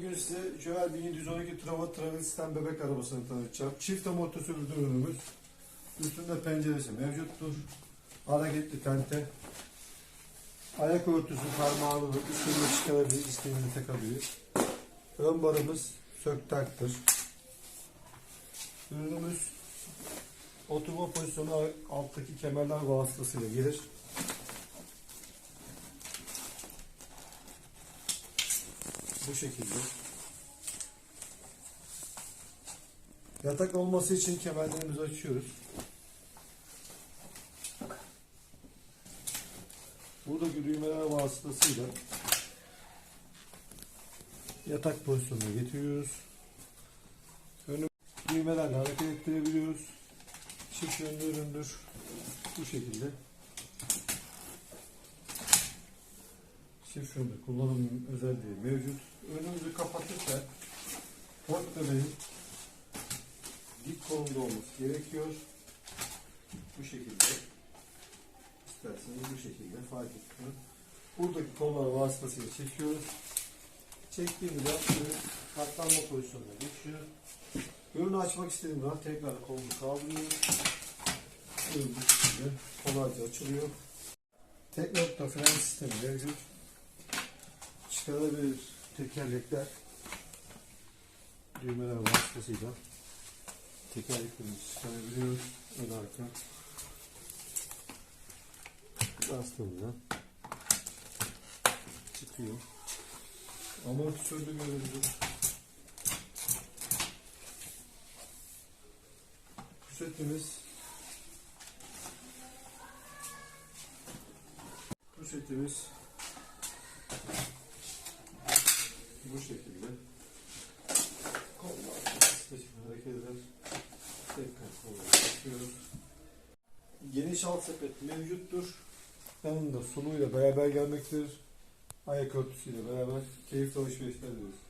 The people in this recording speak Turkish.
bugün size Joel 1712 Trava Travel Sistem bebek arabasını tanıtacağım. Çift amortisörlü ürünümüz. Üstünde penceresi mevcuttur. Hareketli tente. Ayak örtüsü parmağını üstünde çıkarabilir, isteğini takabilir. Ön barımız söktaktır. Ürünümüz oturma pozisyonu alttaki kemerler vasıtasıyla gelir. Bu şekilde. Yatak olması için kemerlerimizi açıyoruz. Buradaki düğmeler vasıtasıyla yatak pozisyonuna getiriyoruz. Önü düğmelerle hareket ettirebiliyoruz. Çift yönlü üründür. Bu şekilde. Yönlü kullanım özelliği mevcut. Önümüzü kapatırken port bebeğin dik konumda olması gerekiyor. Bu şekilde. İsterseniz bu şekilde fark etmiyor. Buradaki kollar vasıtasıyla çekiyoruz. Çektiğimizde ürün katlanma pozisyonuna geçiyor. Ürünü açmak istediğim zaman tekrar kolunu kaldırıyoruz. Ürün bu şekilde kolayca açılıyor. Tek nokta fren sistemi mevcut. Çıkarabilir tekerlekler düğmeler vasıtasıyla tekerleklerimizi çıkarabiliyoruz. Ön arka bastığımızda çıkıyor. Amortisörlü görüntü. Pusetimiz Pusetimiz bu şekilde kollar hareket eder. Tekrar kolları açıyoruz. Geniş alt sepet mevcuttur. Yanında suluyla beraber gelmektedir. Ayak örtüsüyle beraber keyifli alışverişler dileriz.